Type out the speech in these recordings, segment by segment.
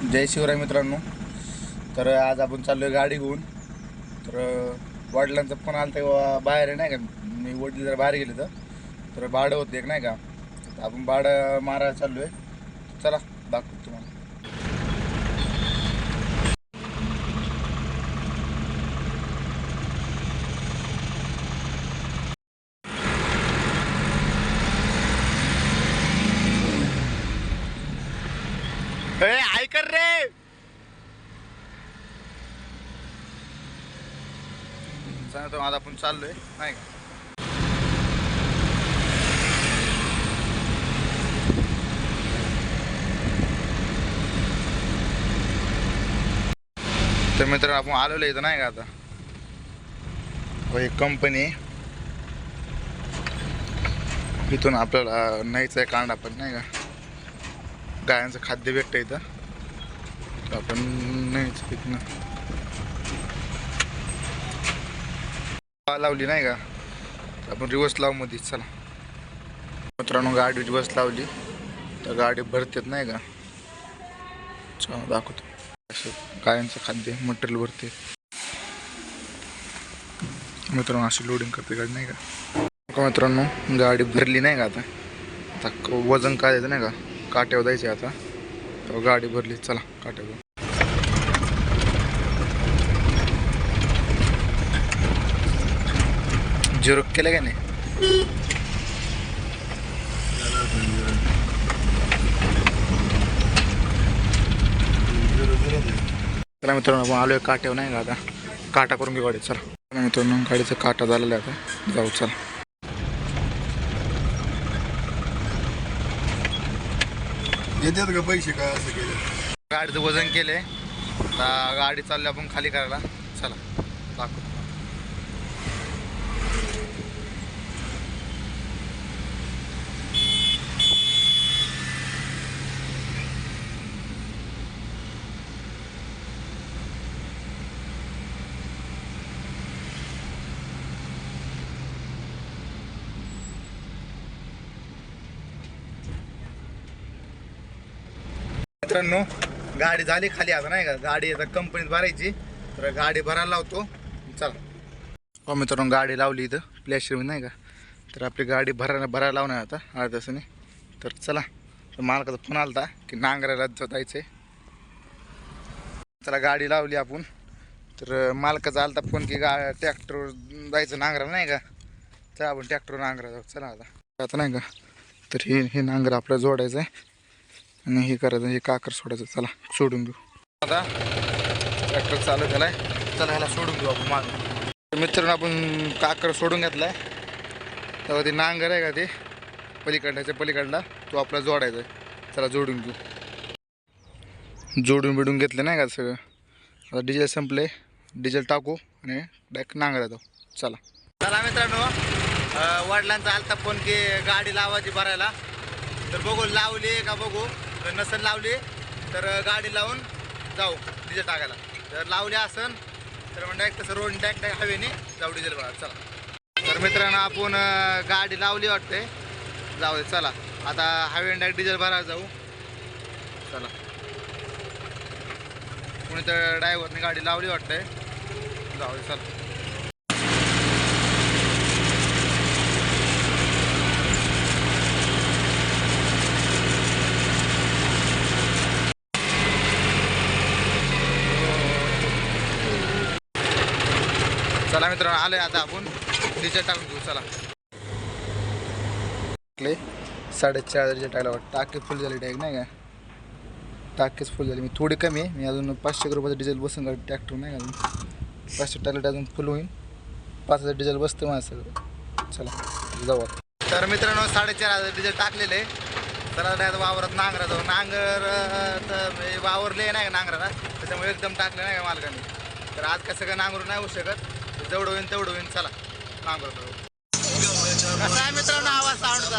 जय शिवराय मित्रांनो. तर आज आपण चाललोय गाडी घेऊन. तर वडिलांचा फोन आला तेव्हा बाहेर आहे नाही का? मी वडील जर बाहेर गेले तर तर भाडं होते एक नाही का? आपण भाडं मारायला चाललोय. चला दाखवतो तुम्हाला. कर ऐकर रे. सांगतो आता आपण चाललोय नाही का? तर मित्र आपण आलेलो इथं नाही का आता? एक कंपनी इथून आपल्याला नाहीच आहे कांडा पण नाही का? गायांचं खाद्य भेटतं इथं. आपण नाही न्यायचं ना लावली नाही का? आपण रिवर्स लावू मध्ये चला. मित्रांनो गाडी रिवर्स लावली. तर गाडी भरतेत नाही का? चला दाखवतो. असं गायांचं खाद्य मटेरियल भरते. मित्रांनो अशी लोडिंग करते गाडी नाही का? मित्रांनो गाडी भरली नाही का आता? आता वजन काय द्यायचं नाही का? काट्यावर द्यायचे आता. हो, गाडी भरली. चला काट्यावर झिरो केलं का नाही? चला मित्रांनो आपण आलोय काट्यावर नाही का आता? काटा करून घेऊ गाडी चला. चला मित्रांनो गाडीचा काटा झालेला आहे आता. जाऊ चला. येतात का पैसे काय असं केलं? गाडीचं वजन केले गाडी चालली आपण खाली करायला. चला दाखव. मित्रांनो गाडी झाली खाली आता नाही का? गाडी आता कंपनीत भरायची. तर गाडी भरायला लावतो. चला. हो मित्रांनो गाडी लावली इथं प्लॅशर नाही का? तर आपली गाडी भरायला भरायला लावणार आता अर्ध्या तासाने तर चला. तर मालकाचा फोन आला की नांगरायला जायचं आहे चला गाडी लावली आपण. तर मालकाचा आलता फोन की गा ट्रॅक्टर जायचं नांगराला नाही का? चला आपण ट्रॅक्टर नांगरा जाऊ. चला आता. आता नाही का? तर हे हे नांगर आपल्याला जोडायचं आहे आणि हे करायचं हे काकर सोडायचं. चला सोडून घेऊ आता ट्रॅक्टर चालू झालाय. चला ह्याला सोडून घेऊ आपण माग. मित्रांनो आपण काकर सोडून घेतलाय. तेव्हा ते नांगर आहे का ते? पलीकडल्याच्या पलीकडला तो आपला जोडायचा आहे. चला जोडून घेऊ. जोडून बिडून घेतलं नाही का सगळं? आता डिझेल संपले डिझेल टाकू आणि डायरेक्ट नांगर येतो चला. चला मित्रांनो वडिलांचा आलता फोन की गाडी लावायची भरायला. तर बघू लावली का बघू? तर नसेल लावली तर गाडी लावून जाऊ डिझेल टाकायला. जर लावली असन तर मग डायरेक्ट तसं रोड डायरेक्ट डायरेक्ट हवेने जाऊ डिझेल भरा चला. तर मित्रांनो आपण गाडी लावली वाटते. जाऊ दे चला. आता हवेने डायरेक्ट डिझेल भरायला जाऊ. चला. कोणी तर ड्रायव्हरने गाडी लावली वाटते. जाऊ दे चला. चला मित्रांनो आलोय आता आपण. डिझेल टाकून घेऊ चला. टाकले. साडेचार डिझेल टाकला टाकी फुल झाली टॅग नाही का? टाकीच फुल झाली. मी थोडी कमी आहे. मी अजून पाचशे रुपयाचं डिझेल बसून गाडी ट्रॅक्टर नाही का अजून? पाचशे टाकले अजून फुल होईल. पाच हजार डिझेल बसतं माझं सगळं. चला जाऊ. तर मित्रांनो साडेचार हजार डिझेल टाकलेले चला डायरेक्ट वावरात नांगरा जाऊ नांगर तर वावरले नाही का नांगराला? त्याच्यामुळे एकदम टाकले नाही का मालकाने? तर आज कसं काय नांगरू नाही होऊ शकत. जेवढं होईल तेवढं होईल चला. नांगर कसा आहे मित्रांनो आवाज साऊंडचा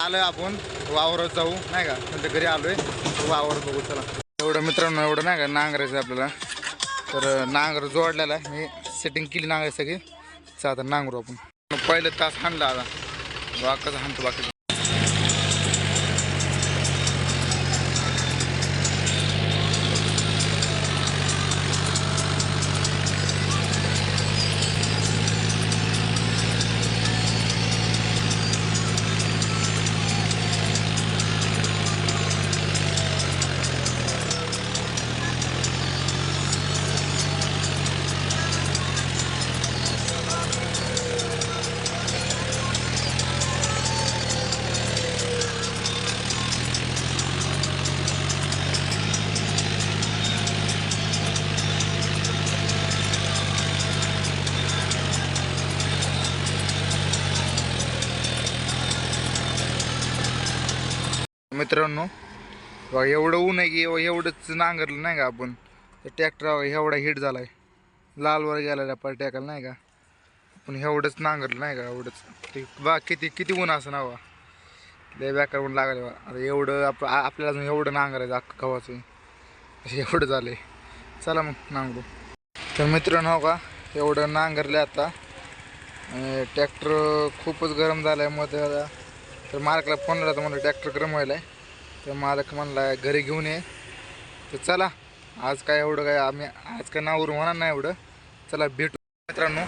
आलोय आपण वावरात जाऊ नाही का? त्यांच्या घरी आलोय वावर बघू चला. एवढं मित्रांनो एवढं नाही का नांगरायचं आपल्याला. तर नांगर जोडलेला आहे. मी सेटिंग केली नांगरायची सगळी. चला आता नांगरू आपण. पहिलं तास हाणला आता. बाकाचा हाणतो बाकीचा मित्रांनो बघा एवढं ऊन आहे की एवढंच नांगरलं नाही का आपण? तर ट्रॅक्टर एवढा हिट आहे लालवर गेला पर टाकायला नाही का? पण एवढंच नांगरलं नाही का एवढंच. ते बा किती किती ऊन असं ना बा लय बॅकर ऊन लागले बा आता एवढं आप आपल्याला अजून एवढं नांगरायचं अख्खं गव्हाचं. असे एवढं आहे चला मग नांगरू. तर मित्रांनो हो का एवढं नांगरलं आता. ट्रॅक्टर खूपच गरम झालं आहे मग त्याला तर मालकाला फोन लावला म्हणलं ट्रॅक्टर गरम व्हायला आहे. तर मालक म्हणला घरी घेऊन ये. तर चला आज काय एवढं काय आम्ही आज काय नावर होणार नाही एवढं. चला भेटू मित्रांनो.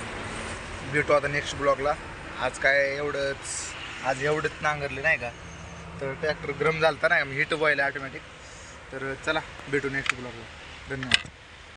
भेटू आता नेक्स्ट ब्लॉगला आज काय एवढंच आज एवढंच नांगरले नाही का? तर ट्रॅक्टर गरम झालं तर नाही हिट व्हायला ऑटोमॅटिक तर चला भेटू नेक्स्ट ब्लॉगला धन्यवाद.